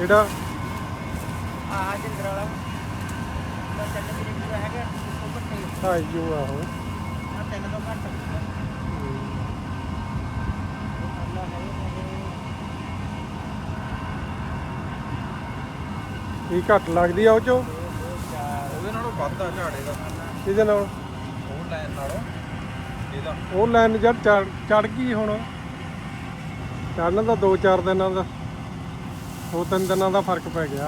ਇਹਦਾ ਆ ਜਿੰਦਰ ਵਾਲਾ। ਤਾਂ ਚੱਲ ਵੀ ਨਹੀਂ ਹੈਗਾ ਉਹ ਘੱਟੇ ਆਈਓ ਆਹੋ। ਆ ਤਿੰਨ ਤੋਂ ਘੱਟ ਕੀ ਘੱਟ ਲੱਗਦੀ ਆ ਉਹ ਚੋਂ? ਉਹਦੇ ਨਾਲੋਂ ਵੱਧ ਆ ਝਾੜੇ ਦਾ। ਇਹਦੇ ਨਾਲ? ਉਹ ਲਾਈਨ ਨਾਲੋਂ ਇਹਦਾ। ਉਹ ਲਾਈਨ ਜਦ ਚੜ ਚੜ ਗਈ ਹੁਣ। ਚੜਨ ਦਾ 2-4 ਦਿਨਾਂ ਦਾ ਦੋ ਤਿੰਨ ਦਿਨਾਂ ਦਾ ਫ਼ਰਕ ਪੈ ਗਿਆ।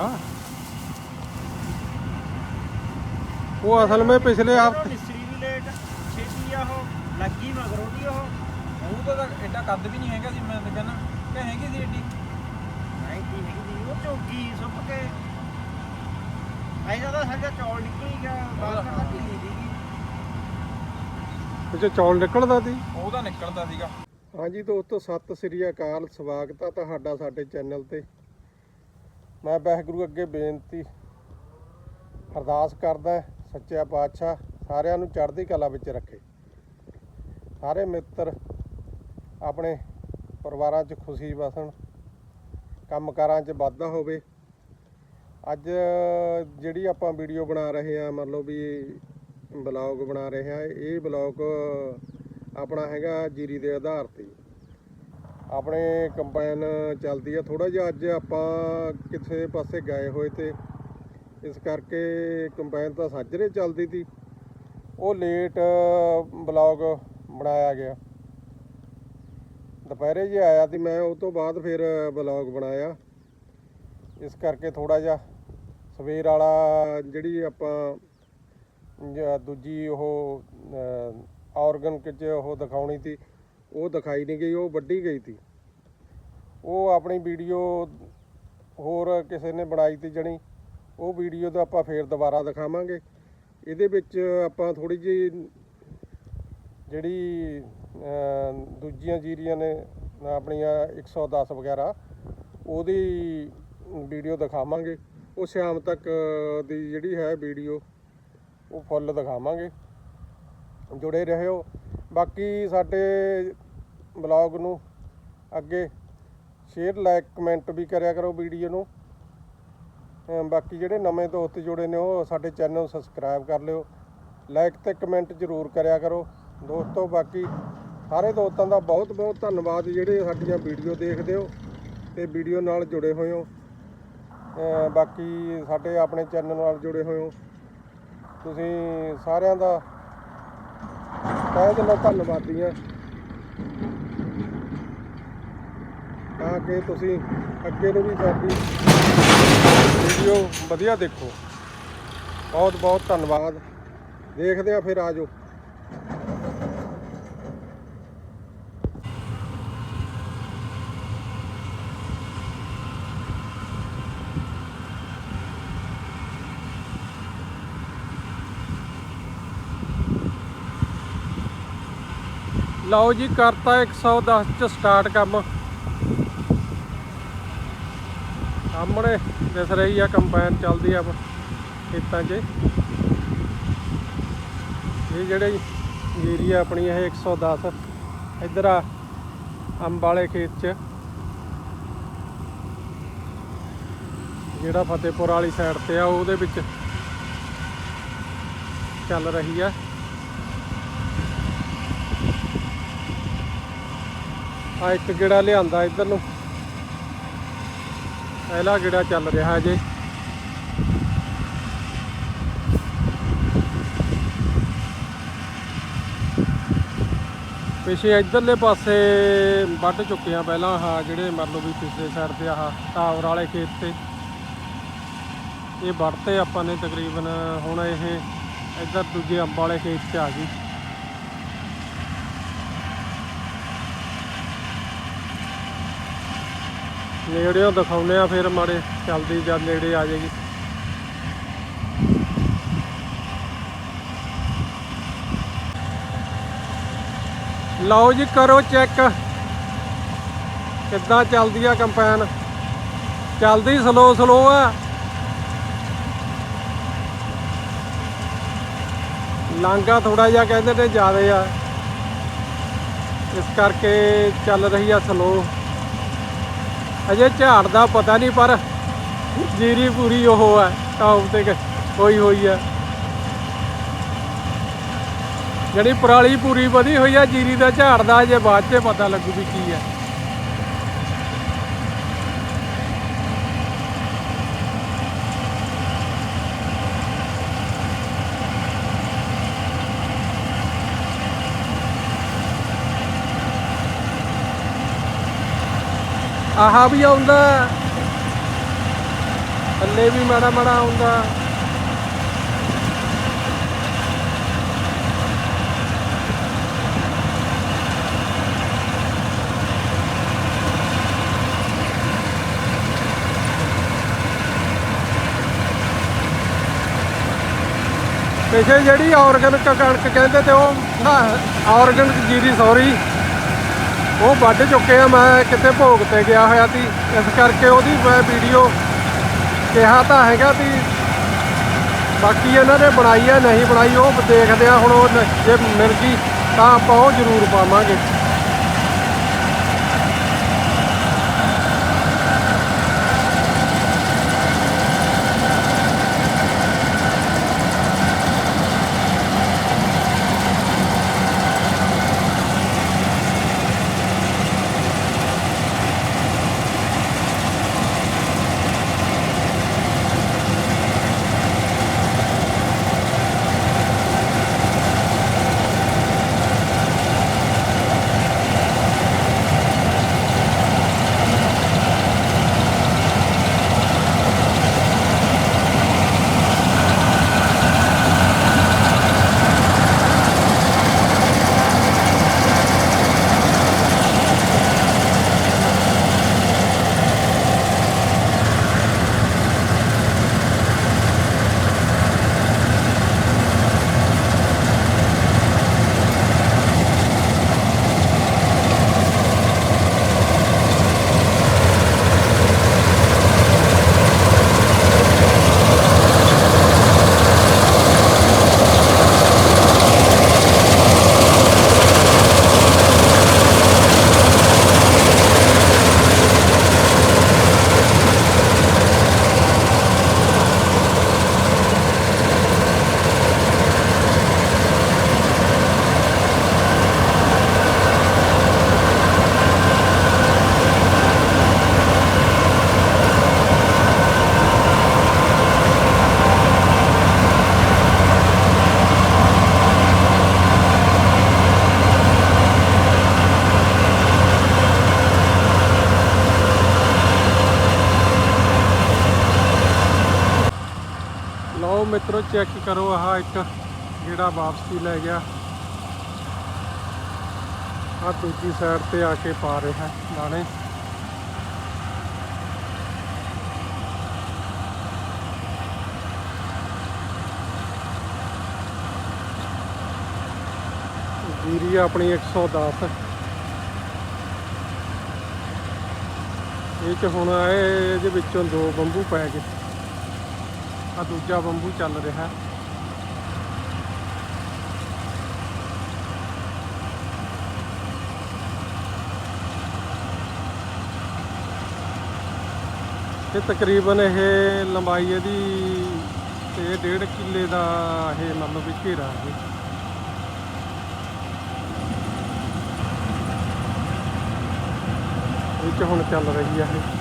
ਉਹ ਅਸਲ ਵਿੱਚ ਪਿਛਲੇ ਹਫ਼ਤੇ ਮਿਸਰੀ ਵੀ ਲੇਟ ਛੇਤੀ ਆ ਉਹ ਲੱਗੀ ਮਗਰੋਂ ਦੀ ਉਹ। ਉਹ ਤਾਂ ਐਡਾ ਕੱਦ ਵੀ ਨਹੀਂ ਹੈਗਾ ਸੀ ਮੈਂ ਤਾਂ ਕਹਿੰਦਾ ਕਿ ਹੈਗੀ ਸੀ ਏਡੀ। ਨਹੀਂ ਕੀ ਹੈਗੀ ਸੀ ਉਹ ਚੌਗੀ ਸੁੱਕ ਕੇ। ਐਸਾ ਤਾਂ ਸਾਡਾ ਚੌਲ ਨਿਕਲੀ ਗਿਆ ਬਾਹਰ ਤਾਂ ਢਿੱਲੀ ਸੀਗੀ। ਵਿੱਚ ਚੌਲ ਨਿਕਲਦਾ ਸੀ? ਉਹ ਤਾਂ ਨਿਕਲਦਾ ਸੀਗਾ। ਹਾਂਜੀ ਦੋਸਤੋ, ਸਤਿ ਸ੍ਰੀ ਅਕਾਲ, ਸਵਾਗਤ ਆ ਤੁਹਾਡਾ ਸਾਡੇ ਚੈਨਲ ਤੇ। ਮੈਂ ਵਾਹਿਗੁਰੂ ਅੱਗੇ ਬੇਨਤੀ ਅਰਦਾਸ ਕਰਦਾ ਸੱਚਾ ਪਾਤਸ਼ਾਹ ਸਾਰਿਆਂ ਨੂੰ ਚੜ੍ਹਦੀ ਕਲਾ ਵਿੱਚ ਰੱਖੇ। ਸਾਰੇ ਮਿੱਤਰ ਆਪਣੇ ਪਰਿਵਾਰਾਂ 'ਚ ਖੁਸ਼ੀ ਵਸਣ, ਕੰਮਕਾਰਾਂ 'ਚ ਵਾਧਾ ਹੋਵੇ। ਅੱਜ ਜਿਹੜੀ ਆਪਾਂ ਵੀਡੀਓ ਬਣਾ ਰਹੇ ਹਾਂ, ਮੰਨ ਲਓ ਵੀ ਬਲੌਗ ਬਣਾ ਰਹੇ ਹਾਂ, ਇਹ ਬਲੌਗ ਆਪਣਾ ਹੈਗਾ ਜੀਰੀ ਦੇ ਆਧਾਰ ਤੇ। ਆਪਣੇ ਕੰਬਾਈਨ ਚੱਲਦੀ ਆ। ਥੋੜਾ ਜਿਹਾ ਅੱਜ ਆਪਾਂ ਕਿਸੇ ਪਾਸੇ ਗਏ ਹੋਏ ਤੇ ਇਸ ਕਰਕੇ ਕੰਬਾਈਨ ਤਾਂ ਸਾਜਰੇ ਚੱਲਦੀ ਸੀ ਉਹ ਲੇਟ ਬਲੌਗ ਬਣਾਇਆ ਗਿਆ। ਦੁਪਹਿਰੇ ਜੇ ਆਇਆ ਤੇ, ਮੈਂ ਉਹ ਤੋਂ ਬਾਅਦ ਫਿਰ ਬਲੌਗ ਬਣਾਇਆ। ਇਸ ਕਰਕੇ ਥੋੜਾ ਜਿਹਾ ਸਵੇਰ ਵਾਲਾ ਜਿਹੜੀ ਆਪਾਂ ਦੂਜੀ ਉਹ ਆਰਗਨ ਚ ਉਹ ਦਿਖਾਉਣੀ ਸੀ, ਉਹ ਦਿਖਾਈ ਨਹੀਂ ਗਈ, ਉਹ ਵੱਢੀ ਗਈ ਸੀ। ਉਹ ਆਪਣੀ ਵੀਡੀਓ ਹੋਰ ਕਿਸੇ ਨੇ ਬਣਾਈ ਤੀ ਜਣੀ, ਉਹ ਵੀਡੀਓ ਤਾਂ ਆਪਾਂ ਫੇਰ ਦੁਬਾਰਾ ਦਿਖਾਵਾਂਗੇ। ਇਹਦੇ ਵਿੱਚ ਆਪਾਂ ਥੋੜੀ ਜਿਹੀ ਜਿਹੜੀ ਦੂਜੀਆਂ ਜੀਰੀਆਂ ਨੇ, ਆਪਣੀਆਂ 110 ਵਗੈਰਾ, ਉਹਦੀ ਵੀਡੀਓ ਦਿਖਾਵਾਂਗੇ। ਉਹ ਸ਼ਾਮ ਤੱਕ ਦੀ ਜਿਹੜੀ ਹੈ ਵੀਡੀਓ, ਉਹ ਫੁੱਲ ਦਿਖਾਵਾਂਗੇ। ਜੁੜੇ ਰਹਿਓ ਬਾਕੀ ਸਾਡੇ ਬਲੌਗ ਨੂੰ ਅੱਗੇ ਸ਼ੇਅਰ, ਲਾਈਕ, ਕਮੈਂਟ ਵੀ ਕਰਿਆ ਕਰੋ ਵੀਡੀਓ ਨੂੰ। ਬਾਕੀ ਜਿਹੜੇ ਨਵੇਂ ਦੋਸਤ ਜੁੜੇ ਨੇ, ਉਹ ਸਾਡੇ ਚੈਨਲ ਨੂੰ ਸਬਸਕ੍ਰਾਈਬ ਕਰ ਲਿਓ। ਲਾਈਕ ਤੇ ਕਮੈਂਟ ਜ਼ਰੂਰ ਕਰਿਆ ਕਰੋ। ਦੋਸਤੋ, ਬਾਕੀ ਸਾਰੇ ਦੋਸਤਾਂ ਦਾ ਬਹੁਤ ਬਹੁਤ ਧੰਨਵਾਦ ਜਿਹੜੇ ਸਾਡੀਆਂ ਵੀਡੀਓ ਦੇਖਦੇ ਹੋ ਤੇ ਵੀਡੀਓ ਨਾਲ ਜੁੜੇ ਹੋਏ ਹੋ। ਬਾਕੀ ਸਾਡੇ ਆਪਣੇ ਚੈਨਲ ਨਾਲ ਜੁੜੇ ਹੋਏ ਹੋ। ਤੁਸੀਂ ਸਾਰਿਆਂ ਦਾ ਬਹੁਤ ਦਿਲੋਂ ਧੰਨਵਾਦੀ ਹਾਂ ਤਾਂ ਕਿ ਤੁਸੀਂ ਅੱਗੇ ਨੂੰ ਵੀ ਸਾਡੀ ਵੀਡੀਓ ਵਧੀਆ ਦੇਖੋ। ਬਹੁਤ ਬਹੁਤ ਧੰਨਵਾਦ। ਦੇਖਦੇ ਆ ਫਿਰ ਆਜੋ ਲਓ ਜੀ, ਕਰਤਾ 110 ਚ ਸਟਾਰਟ ਕੰਮ। ਸਾਹਮਣੇ ਦਿਸ ਰਹੀ ਆ ਕੰਬਾਈਨ ਚੱਲਦੀ ਆ ਖੇਤਾਂ 'ਚ। ਇਹ ਜਿਹੜੇ ਏਰੀਆ ਆਪਣੀ ਇਹ 110 ਇੱਧਰ ਆ, ਅੰਬ ਵਾਲੇ ਖੇਤ 'ਚ। ਜਿਹੜਾ ਫਤਿਹਪੁਰ ਵਾਲੀ ਸਾਈਡ ਤੇ ਆ, ਉਹਦੇ ਵਿੱਚ ਚੱਲ ਰਹੀ ਆ। ਆ ਇੱਕ ਗੇੜਾ ਲਿਆਂਦਾ ਇੱਧਰ ਨੂੰ। ਪਹਿਲਾ ਗੇੜਾ ਚੱਲ ਰਿਹਾ ਜੇ। ਪਿਛੇ ਇਧਰਲੇ ਪਾਸੇ ਵੱਢ ਚੁੱਕੇ ਆ ਪਹਿਲਾਂ ਆਹ ਜਿਹੜੇ ਮੰਨ ਲਓ ਵੀ ਪਿਛਲੇ ਸਾਈਡ ਤੇ ਆਹ ਟਾਵਰ ਵਾਲੇ ਖੇਤ ਤੇ। ਇਹ ਵੱਢਤੇ ਆਪਾਂ ਨੇ ਤਕਰੀਬਨ ਹੁਣ ਇਹ ਇੱਧਰ ਦੂਜੇ ਅੰਬ ਵਾਲੇ ਖੇਤ 'ਚ ਆ ਗਈ। ਨੇੜਿਓਂ ਦਿਖਾਉਨੇ ਆ, ਫਿਰ ਮਾੜੇ ਚੱਲਦੀ ਜਦ ਨੇੜੇ ਆ ਜਾਏਗੀ। ਲਓ ਜੀ, ਕਰੋ ਚੈੱਕ। ਕਿੱਦਾਂ ਚੱਲਦੀ ਆ ਕੰਪੈਨ? ਚੱਲਦੀ ਸਲੋ ਸਲੋ ਆ। ਲਾਂਗਾ ਥੋੜਾ ਜਿਹਾ ਕਹਿੰਦੇ ਨੇ ਜ਼ਿਆਦਾ ਆ। ਇਸ ਕਰਕੇ ਚੱਲ ਰਹੀ ਆ ਸਲੋ ਅਜੇ ਝਾੜ ਦਾ ਪਤਾ ਨਹੀਂ, ਪਰ ਜੀਰੀ ਪੂਰੀ ਉਹ ਹੈ, ਟੌਪ ਤੇ ਕ- ਹੋਈ ਹੋਈ ਹੈ। ਜਿਹੜੀ ਪਰਾਲੀ ਪੂਰੀ ਵਧੀ ਹੋਈ ਹੈ, ਜੀਰੀ ਦਾ ਝਾੜ ਦਾ ਅਜੇ ਬਾਅਦ 'ਚ ਪਤਾ ਲੱਗੂ ਵੀ ਕੀ ਹੈ। ਆਹਾ ਵੀ ਆਉਂਦਾ। ਥੱਲੇ ਵੀ ਮਾੜਾ ਮਾੜਾ ਆਉਂਦਾ। ਪਿਛੇ ਜਿਹੜੀ ਆਰਗੈਨਿਕ ਕਣਕ ਕਹਿੰਦੇ ਤੇ ਉਹ, ਨਾ ਆਰਗੈਨਿਕ ਜੀਰੀ ਸੌਰੀ ਉਹ ਵੱਢ ਚੁੱਕੇ ਆ, ਮੈਂ ਕਿਤੇ ਭੋਗ ਤੇ ਗਿਆ ਹੋਇਆ ਸੀ। ਇਸ ਕਰਕੇ ਉਹਦੀ ਮੈਂ ਵੀਡੀਓ ਕਿਹਾ ਤਾਂ ਹੈਗਾ ਵੀ ਬਾਕੀ ਇਹਨਾਂ ਨੇ ਬਣਾਈ ਆ, ਨਹੀਂ ਬਣਾਈ, ਉਹ ਦੇਖਦੇ ਆ ਹੁਣ ਉਹ ਜੇ ਮਿਲ ਗਈ ਤਾਂ ਆਪਾਂ ਉਹ ਜ਼ਰੂਰ ਪਾਵਾਂਗੇ। ਮਿੱਤਰੋ ਚੈੱਕ ਕਰੋ ਆਹ ਇੱਕ ਜਿਹੜਾ ਵਾਪਸੀ ਲੈ ਗਿਆ। ਆ ਦੂਜੀ ਸਾਈਡ ਤੇ ਆ ਕੇ ਪਾ ਰਿਹਾ ਦਾਣੇ ਜੀਰੀ ਆਪਣੀ 110 ਇਹ ਚ ਹੁਣ ਆਏ, ਇਹਦੇ ਵਿੱਚੋਂ ਦੋ ਬੰਬੂ ਪੈ ਗਏ। ਆ ਦੂਜਾ ਬੰਬੂ ਚੱਲ ਰਿਹਾ। ਇਹ ਤਕਰੀਬਨ ਇਹ ਲੰਬਾਈ ਇਹਦੀ ਤੇ ਡੇਢ ਕਿੱਲੇ ਦਾ ਇਹ ਮਤਲਬ ਵੀ ਘੇਰਾ ਹੈ। ਇਹ ਚ ਹੁਣ ਚੱਲ ਰਹੀ ਹੈ ਇਹ।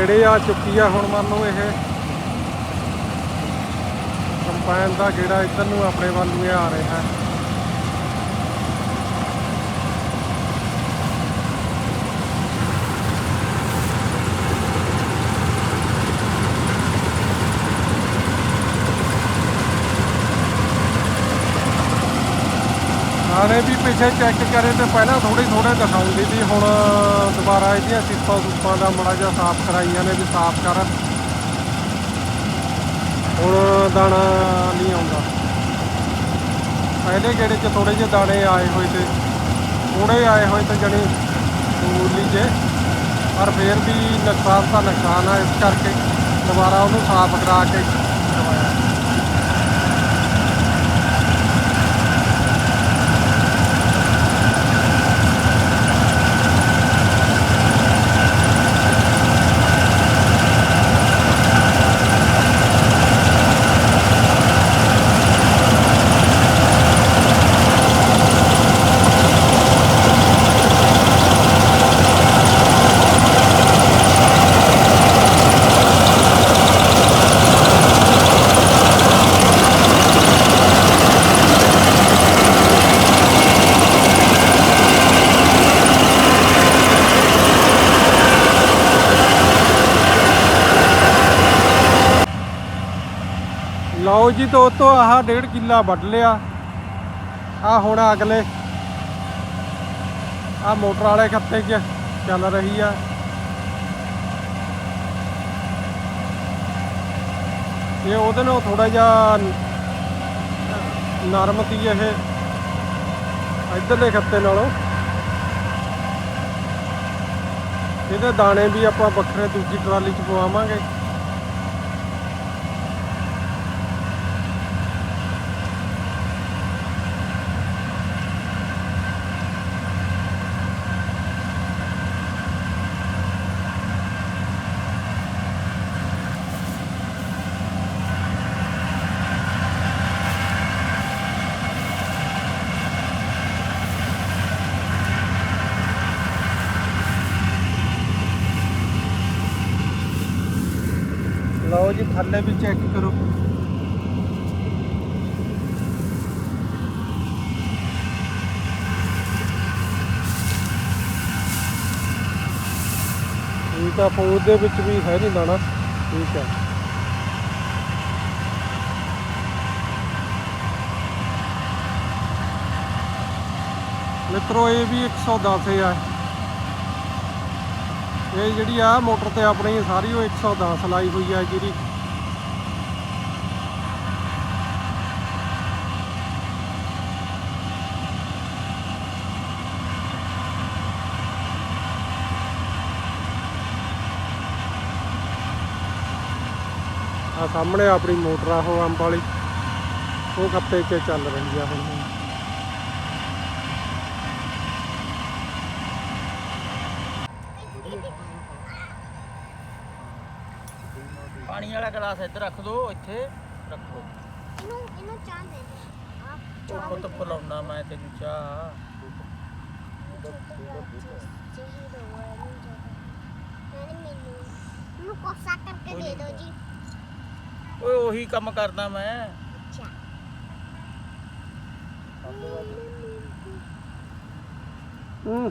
ਨੇੜੇ ਆ ਚੁੱਕੀ ਆ ਹੁਣ ਮੰਨ ਲਓ ਇਹ। ਕੰਪਾਈਨ ਦਾ ਗੇੜਾ ਇੱਧਰ ਨੂੰ ਆਪਣੇ ਵੱਲ ਨੂੰ ਇਹ ਆ ਰਿਹਾ। ਹੈ ਦਾਣੇ ਵੀ ਪਿੱਛੇ ਚੈੱਕ ਕਰੇ ਤੇ ਪਹਿਲਾਂ ਥੋੜੇ ਥੋੜੇ ਦਿਖਾਉਂਦੀ ਸੀ, ਹੁਣ ਦੁਬਾਰਾ ਇਹਦੀਆਂ ਸਿੱਪਾਂ ਸੁੱਪਾਂ ਦਾ ਮੜਾ ਜਿਹਾ ਸਾਫ਼ ਕਰਾਈਆਂ ਨੇ ਵੀ ਸਾਫ਼ ਕਰ। ਹੁਣ ਦਾਣਾ ਨਹੀਂ ਆਉਂਦਾ। ਪਹਿਲੇ ਗੇੜੇ 'ਚ ਥੋੜੇ ਜਿਹੇ ਦਾਣੇ ਆਏ ਹੋਏ ਤੇ ਥੋੜੇ ਆਏ ਹੋਏ ਤੇ ਜਣੀ ਮੂਲੀ ਜੇ। ਪਰ ਫੇਰ ਵੀ ਨੁਕਸਾਨ ਤਾਂ ਨੁਕਸਾਨ ਆ, ਇਸ ਕਰਕੇ ਦੁਬਾਰਾ ਉਹਨੂੰ ਸਾਫ਼ ਕਰਾ ਕੇ ਕਰਵਾਇਆ ਲਓ ਜੀ ਦੋਸਤੋ ਆਹ ਡੇਢ ਕਿੱਲਾ ਵੱਢ ਲਿਆ। ਆ ਹੁਣ ਅਗਲੇ ਆ ਮੋਟਰ ਵਾਲੇ ਖੱਤੇ 'ਚ ਚੱਲ ਰਹੀ ਆ। ਇਹ ਉਹਦੇ ਨਾਲ ਥੋੜਾ ਜਿਹਾ ਨਰਮ ਸੀ ਇਹ ਇਧਰਲੇ ਖੱਤੇ ਨਾਲੋਂ। ਇਹਦੇ ਦਾਣੇ ਵੀ ਆਪਾਂ ਵੱਖਰੇ ਦੂਜੀ ਟਰਾਲੀ 'ਚ ਪਵਾਵਾਂਗੇ। ਲਓ ਜੀ, ਥੱਲੇ ਵੀ ਚੈੱਕ ਕਰੋ। ਠੀਕ ਆ ਫੌਜ ਦੇ ਵਿੱਚ ਵੀ ਹੈ ਨਹੀਂ ਦਾਣਾ ਠੀਕ ਹੈ। ਮਿੱਤਰੋ, ਇਹ ਵੀ 110 ਆ। ਇਹ ਜਿਹੜੀ ਆ ਮੋਟਰ ਤੇ ਆਪਣੀ ਸਾਰੀ ਉਹ 110 ਲਾਈ ਹੋਈ ਆ ਜਿਹੜੀ ਆ ਸਾਹਮਣੇ ਆਪਣੀ ਮੋਟਰ ਆ ਉਹ ਅੰਬ ਵਾਲੀ। ਉਹ ਕੱਪੇ 'ਚ ਚੱਲ ਰਹੀ ਆ ਹੁਣ ਪਾਣੀ ਵਾਲਾ ਗਲਾਸ ਇੱਧਰ ਰੱਖ ਦੋ ਇੱਥੇ ਰੱਖੋ। ਇਹਨੂੰ ਇਹਨੂੰ ਚਾਹ ਦੇ ਦੇ ਆਪ ਉਹ ਪੁੱਤ ਪਲਾਉਣਾ ਮੈਂ ਤੈਨੂੰ ਚਾਹ। ਮੈਨੂੰ ਕੋਸਾ ਕਰਕੇ ਦੇ ਦਿਓ ਜੀ ਓਏ ਉਹੀ ਕੰਮ ਕਰਦਾ ਮੈਂ। ਅੱਛਾ। ਹੂੰ।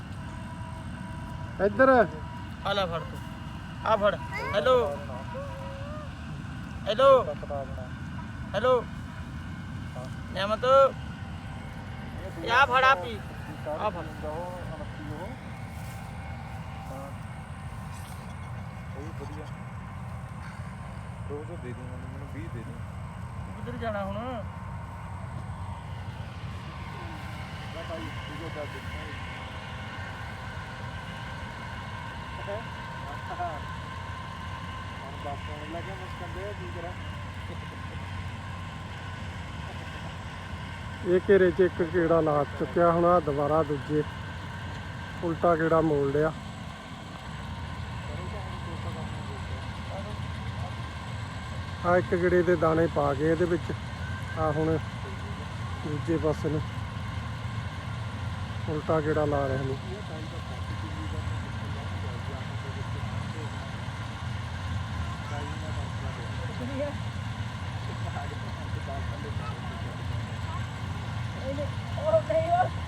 ਇੱਧਰ। ਆ ਲੈ ਫੜ ਤੂੰ। ਆ ਫੜ। ਹੈਲੋ ਹੈਲੋ ਹੈਲੋ ਨਿਆਮਤ ਇਹ ਆ ਫੜ ਆ ਪੀ ਰੋਜ਼ ਦੇ ਦੀ ਮੈਨੂੰ 20 ਦੇ ਦੀ ਕਿੱਧਰ ਜਾਣਾ ਹੁਣ? ਇਹ ਘੇਰੇ 'ਚ ਇੱਕ ਕੀੜਾ ਲਾ ਚੁੱਕਿਆ ਹੁਣ ਆ ਦੁਬਾਰਾ ਦੂਜੇ। ਉਲਟਾ ਕੀੜਾ ਮੋੜ ਲਿਆ। ਆ ਇੱਕ ਕੀੜੇ ਦੇ ਦਾਣੇ ਪਾ ਕੇ ਇਹਦੇ ਵਿੱਚ। ਆ ਹੁਣ ਦੂਜੇ ਪਾਸੇ ਨੂੰ। ਉਲਟਾ ਕੀੜਾ ਲਾ ਰਹੇ ਨੇ। Ano kayo?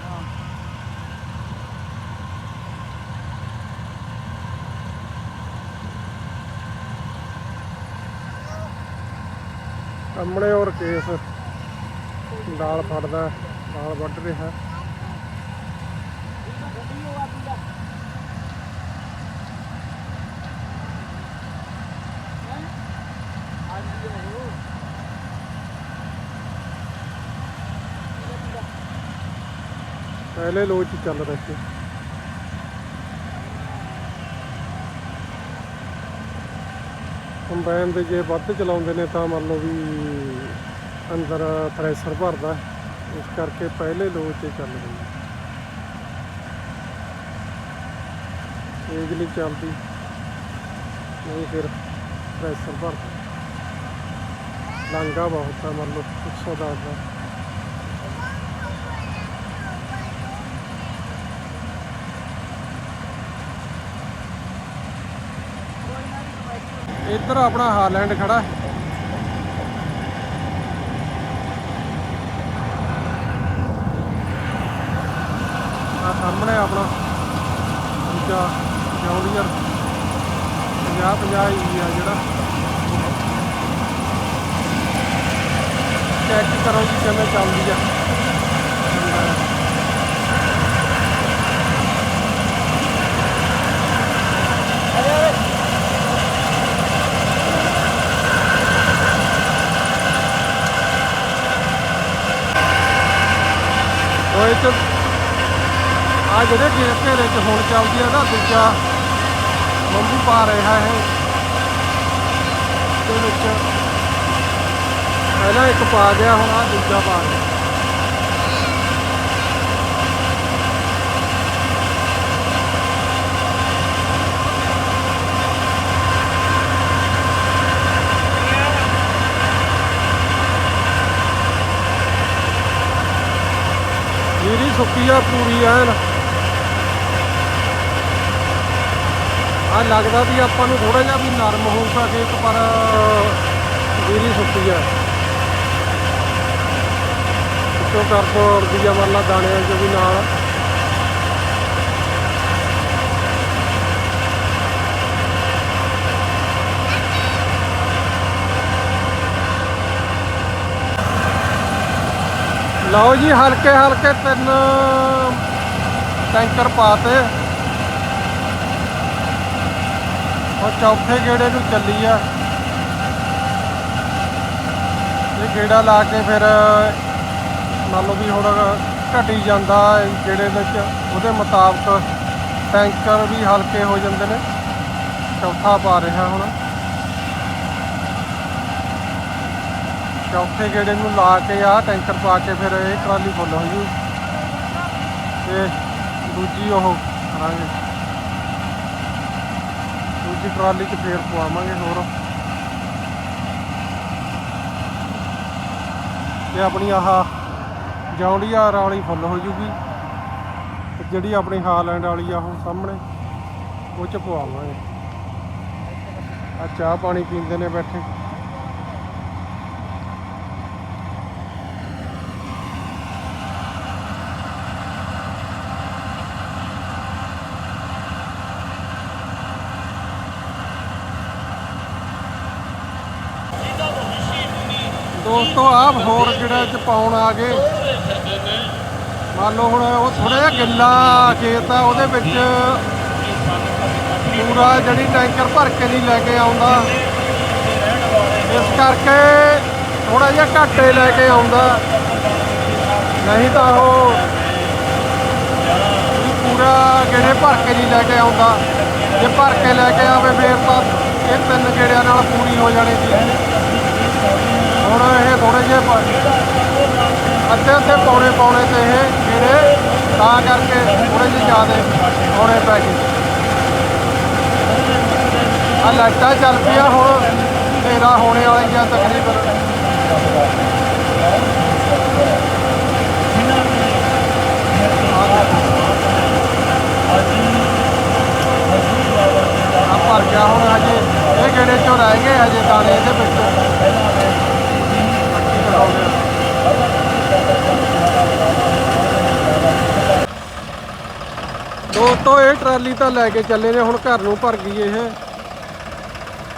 ਹਾਂ ਸਾਹਮਣੇ ਔਰ ਕੇਸ ਦਾਲ ਫੜਦਾ ਦਾਲ ਵੱਢ ਰਿਹਾ। ਪਹਿਲੇ ਲੋਚ ਚੱਲ ਰਿਹਾ ਸੀ। ਕੰਬਾਈਨ ਦੇ ਜੇ ਵੱਧ ਚਲਾਉਂਦੇ ਨੇ ਤਾਂ ਮੰਨ ਲਓ ਵੀ ਅੰਦਰ ਪ੍ਰੈਸ਼ਰ ਭਰਦਾ ਇਸ ਕਰਕੇ ਪਹਿਲੇ ਲੋਚ ਹੀ ਚੱਲ ਰਹੀ ਹੈ। ਤੇਜ਼ ਚੱਲਦੀ। ਨਹੀਂ ਫਿਰ ਪ੍ਰੈਸ਼ਰ ਭਰਦਾ ਲਾਂਗਾ ਬਹੁਤ ਹੈ ਮੰਨ ਲਓ 110 ਦਾ। ਇੱਧਰ ਆਪਣਾ ਹਾਲੈਂਡ ਖੜਾ ਹੈ ਆਪਣਾ। ਦੂਜਾ ਜੌਂਡੀਅਰ 50 50 ਹੀ ਆ ਜਿਹੜਾ। ਚੈੱਕ ਕਰੋ ਜੀ ਕਿਵੇਂ ਚੱਲਦੀ ਆ। ਉਹ ਆ ਜਿਹੜੇ ਘੇ- ਘੇਰੇ ਚ ਹੁਣ ਚੱਲਦੀ ਆ ਨਾ, ਦੂਜਾ ਮੰਮੂ ਪਾ ਰਿਹਾ ਹੈ ਦੇ ਵਿੱਚ। ਪਹਿਲਾਂ ਇੱਕ ਪਾ ਗਿਆ, ਹੁਣ ਆ ਦੂਜਾ ਪਾ ਰਿਹਾ ਜੀਰੀ ਸੁੱਕੀ ਆ ਪੂਰੀ ਐਨ। ਆ ਲੱਗਦਾ ਵੀ ਆਪਾਂ ਨੂੰ ਥੋੜਾ ਜਿਹਾ ਵੀ ਨਰਮ ਹੋ ਸਕੇ ਪਰ ਜੀਰੀ ਸੁੱਕੀ ਹੈ ਵਿੱਚੋਂ ਕਰ ਦੋ ਰੁਪਈਆ ਵਾਲਾ ਦਾਣਿਆਂ ਚੋਂ ਵੀ ਨਾਲ। ਲਓ ਜੀ ਹਲਕੇ ਹਲਕੇ ਤਿੰਨ ਟੈਂਕਰ ਪਾਤੇ ਉਹ ਚੌਥੇ ਗੇੜੇ ਨੂੰ ਚੱਲੀ ਆ। ਇਹ ਗੇੜਾ ਲਾ ਕੇ ਫਿਰ, ਮੰਨ ਲਓ ਵੀ ਹੁਣ ਘਟੀ ਜਾਂਦਾ ਗੇੜੇ ਵਿੱਚ, ਉਹਦੇ ਮੁਤਾਬਕ ਟੈਂਕਰ ਵੀ ਹਲਕੇ ਹੋ ਜਾਂਦੇ ਨੇ। ਚੌਥਾ ਪਾ ਰਿਹਾ ਹੁਣ। ਚੌਥੇ ਗੇੜੇ ਨੂੰ ਲਾ ਕੇ ਆ, ਟੈਂਕਰ ਪਾ ਕੇ ਫਿਰ ਇਹ ਟਰਾਲੀ ਫੁੱਲ ਹੋ ਜੂ ਤੇ ਦੂਜੀ ਉਹ ਕਰਾਂਗੇ। ਦੂਜੀ ਟਰਾਲੀ 'ਚ ਫੇਰ ਪਵਾਵਾਂਗੇ ਹੋਰ। ਤੇ ਆਪਣੀ ਆਹ ਜੌਂਡੀਆਰ ਵਾਲੀ ਫੁੱਲ ਹੋ ਜੂਗੀ। ਜਿਹੜੀ ਆਪਣੀ ਹਾਲੈਂਡ ਵਾਲੀ ਆ ਉਹ ਸਾਹਮਣੇ, ਉਹ 'ਚ ਪਵਾਵਾਂਗੇ। ਆ ਚਾਹ ਪਾਣੀ ਪੀਂਦੇ ਨੇ ਬੈਠੇ। ਦੋਸਤੋ ਹੋਰ ਜਿਹੜਾ ਚ ਪਾਉਣ ਆ ਗਏ। ਮੰਨ ਲਓ ਹੁਣ ਉਹ ਥੋੜਾ ਜਿਹਾ ਗਿੱਲਾ ਖੇਤ ਆ, ਉਹਦੇ ਵਿੱਚ ਪੂਰਾ ਜਿਹੜੀ ਟੈਂਕਰ ਭਰ ਕੇ ਨਹੀਂ ਲੈ ਕੇ ਆਉਂਦਾ। ਇਸ ਕਰਕੇ ਥੋੜਾ ਜਿਹਾ ਘਾਟੇ ਲੈ ਕੇ ਆਉਂਦਾ। ਨਹੀਂ ਤਾਂ ਉਹ ਪੂਰਾ ਗੇੜੇ ਭਰ ਕੇ ਨਹੀਂ ਲੈ ਕੇ ਆਉਂਦਾ। ਜੇ ਭਰ ਕੇ ਲੈ ਕੇ ਆਵੇ ਫੇਰ ਤਾਂ ਇਹ ਤਿੰਨ ਗੇੜਿਆਂ ਨਾਲ ਪੂਰੀ ਹੋ ਜਾਣੀ ਸੀ ਹੁਣ ਇਹ ਥੋੜੇ ਜਿਹੇ ਅੱਧੇ ਅੱਧੇ ਪੌਣੇ ਪੌਣੇ ਤੇ ਇਹ ਜਿਹੜੇ ਤਾਂ ਕਰਕੇ ਥੋੜੇ ਜਿਹੇ ਜ਼ਿਆਦੇ ਹੋਣੇ ਪੈ ਗਏ। ਆ ਲਾਈਟਾਂ ਚੱਲ ਪਿਆ ਹੁਣ, ਹਨੇਰਾ ਹੋਣੇ ਵਾਲੀ ਆ ਤਕਰੀਬਨ। ਆ ਭਰ ਗਿਆ ਹੁਣ ਅਜੇ ਇਹ ਗੇੜੇ ਚੋਂ ਰਹਿ ਗਏ ਅਜੇ ਦਾਣੇ ਇਹਦੇ ਵਿੱਚ। ਦੋਸਤੋ, ਇਹ ਟਰਾਲੀ ਤਾਂ ਲੈ ਕੇ ਚੱਲੇ ਨੇ, ਹੁਣ ਘਰ ਨੂੰ ਭਰ ਗਈ ਇਹ।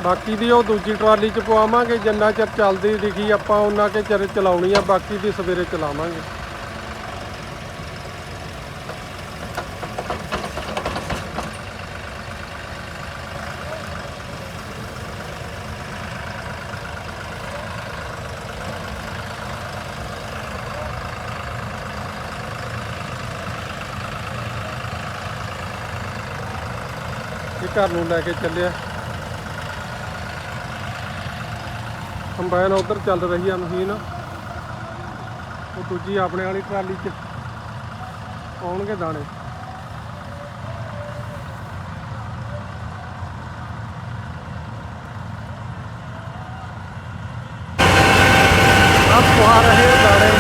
ਬਾਕੀ ਦੀ ਉਹ ਦੂਜੀ ਟਰਾਲੀ ਚ ਪਵਾਵਾਂਗੇ, ਜਿੰਨਾ ਚਿਰ ਚੱਲਦੀ ਦਿਖੀ ਆਪਾਂ, ਉਹਨਾਂ ਕੇ ਚਿਰ ਚਲਾਉਣੀ ਆ, ਬਾਕੀ ਦੀ ਸਵੇਰੇ ਚਲਾਵਾਂਗੇ। ਇਹ ਘਰ ਨੂੰ ਲੈ ਕੇ ਚੱਲਿਆ। ਕੰਬਾਈਨ ਉਧਰ ਚੱਲ ਰਹੀ ਆ ਮਸ਼ੀਨ। ਉਹ ਦੂਜੀ ਆਪਣੇ ਵਾਲੀ ਟਰਾਲੀ 'ਚ ਆਉਣਗੇ ਦਾਣੇ ਆ ਪਵਾ ਰਹੇ ਆ ਦਾਣੇ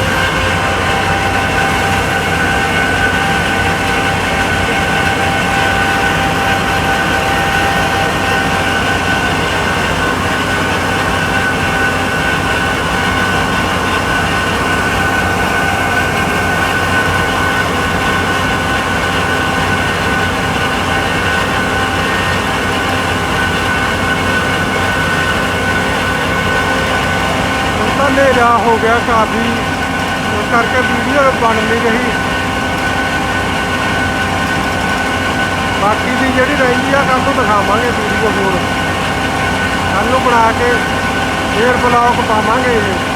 ਹੁਣ ਤਾਂ ਹਨੇਰਾ ਹੋ ਗਿਆ ਕਾਫੀ ਇਸ ਕਰਕੇ ਵੀਡੀਓ ਬਣ ਨਹੀਂ ਰਹੀ। ਬਾਕੀ ਦੀ ਜਿਹੜੀ ਰਹਿੰਦੀ ਆ ਕੱਲ ਨੂੰ ਦਿਖਾਵਾਂਗੇ ਵੀਡੀਓ ਹੋਰ। ਕੱਲ ਨੂੰ ਬਣਾ ਕੇ ਫੇਰ ਬਲੌਗ ਪਾਵਾਂਗੇ ਇਹ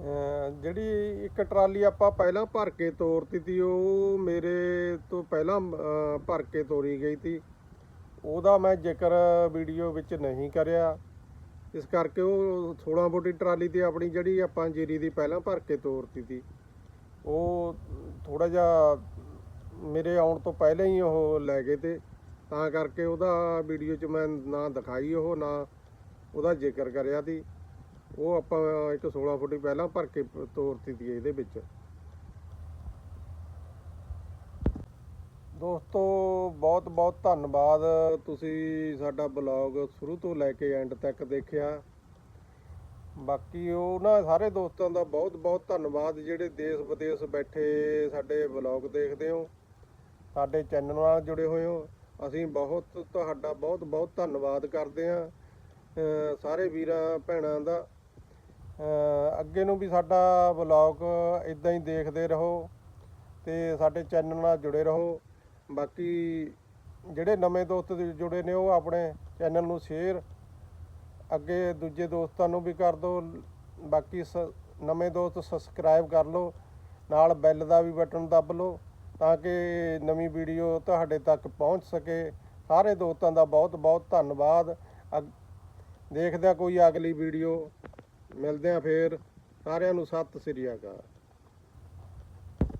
ਅਹ ਜਿਹੜੀ ਇੱਕ ਟਰਾਲੀ ਆਪਾਂ ਪਹਿਲਾਂ ਭਰ ਕੇ ਤੋਰਤੀ ਤੀ, ਉਹ ਮੇਰੇ ਤੋਂ ਪਹਿਲਾਂ ਭਰ ਕੇ ਤੋਰੀ ਗਈ ਤੀ। ਉਹਦਾ ਮੈਂ ਜ਼ਿਕਰ ਵੀਡੀਓ ਵਿੱਚ ਨਹੀਂ ਕਰਿਆ। ਇਸ ਕਰਕੇ ਉਹ 16 ਫੁੱਟੀ ਟਰਾਲੀ ਤੇ ਆਪਣੀ ਜਿਹੜੀ ਆਪਾਂ ਜੀਰੀ ਦੀ ਪਹਿਲਾਂ ਭਰ ਕੇ ਤੋਰਤੀ ਤੀ, ਉਹ ਥੋੜਾ ਜਿਹਾ ਮੇਰੇ ਆਉਣ ਤੋਂ ਪਹਿਲਾਂ ਹੀ ਉਹ ਲੈ ਗਏ ਤੇ, ਤਾਂ ਕਰਕੇ ਉਹਦਾ ਵੀਡੀਓ 'ਚ ਮੈਂ ਨਾ ਦਿਖਾਈ ਉਹ, ਨਾ ਉਹਦਾ ਜ਼ਿਕਰ ਕਰਿਆ ਤੀ। ਉਹ ਆਪਾਂ ਇੱਕ 16 ਫੁੱਟੀ ਪਹਿਲਾਂ ਭਰ ਕੇ ਪ- ਤੋਰਤੀ ਤੀ ਇਹਦੇ ਵਿੱਚ। ਦੋਸਤੋ, ਬਹੁਤ ਬਹੁਤ ਧੰਨਵਾਦ ਤੁਸੀਂ ਸਾਡਾ ਬਲੌਗ ਸ਼ੁਰੂ ਤੋਂ ਲੈ ਕੇ ਐਂਡ ਤੱਕ ਦੇਖਿਆ। ਬਾਕੀ ਉਹਨਾਂ ਸਾਰੇ ਦੋਸਤਾਂ ਦਾ ਬਹੁਤ ਬਹੁਤ ਧੰਨਵਾਦ ਜਿਹੜੇ ਦੇਸ਼ ਵਿਦੇਸ਼ ਬੈਠੇ ਸਾਡੇ ਬਲੌਗ ਦੇਖਦੇ ਹੋ, ਸਾਡੇ ਚੈਨਲ ਨਾਲ ਜੁੜੇ ਹੋਏ ਹੋ। ਅਸੀਂ ਬਹੁਤ, ਤੁਹਾਡਾ ਬਹੁਤ ਬਹੁਤ ਧੰਨਵਾਦ ਕਰਦੇ ਹਾਂ ਸਾਰੇ ਵੀਰਾਂ, ਭੈਣਾਂ ਦਾ। ਅੱਗੇ ਨੂੰ ਵੀ ਸਾਡਾ ਵਲੌਗ ਇਦਾਂ ਹੀ ਦੇਖਦੇ ਰਹੋ ਤੇ ਸਾਡੇ ਚੈਨਲ ਨਾਲ ਜੁੜੇ ਰਹੋ। ਬਾਕੀ ਜਿਹੜੇ ਨਵੇਂ ਦੋਸਤ ਜੁੜੇ ਨੇ ਉਹ ਆਪਣੇ ਚੈਨਲ ਨੂੰ ਸ਼ੇਅਰ ਅੱਗੇ ਦੂਜੇ ਦੋਸਤਾਂ ਨੂੰ ਵੀ ਕਰ ਦਿਓ ਬਾਕੀ ਸ- ਨਵੇਂ ਦੋਸਤ ਸਬਸਕ੍ਰਾਈਬ ਕਰ ਲਓ, ਨਾਲ ਬੈਲ ਦਾ ਵੀ ਬਟਨ ਦੱਬ ਲਓ ਤਾਂ ਕਿ ਨਵੀਂ ਵੀਡੀਓ ਤੁਹਾਡੇ ਤੱਕ ਪਹੁੰਚ ਸਕੇ। ਸਾਰੇ ਦੋਸਤਾਂ ਦਾ ਬਹੁਤ ਬਹੁਤ ਧੰਨਵਾਦ। ਅਗ- ਦੇਖਦੇ ਹਾਂ ਕੋਈ ਅਗਲੀ ਵੀਡੀਓ ਮਿਲਦੇ ਹਾਂ ਫੇਰ ਸਾਰਿਆਂ ਨੂੰ ਸਤਿ ਸ੍ਰੀ ਅਕਾਲ।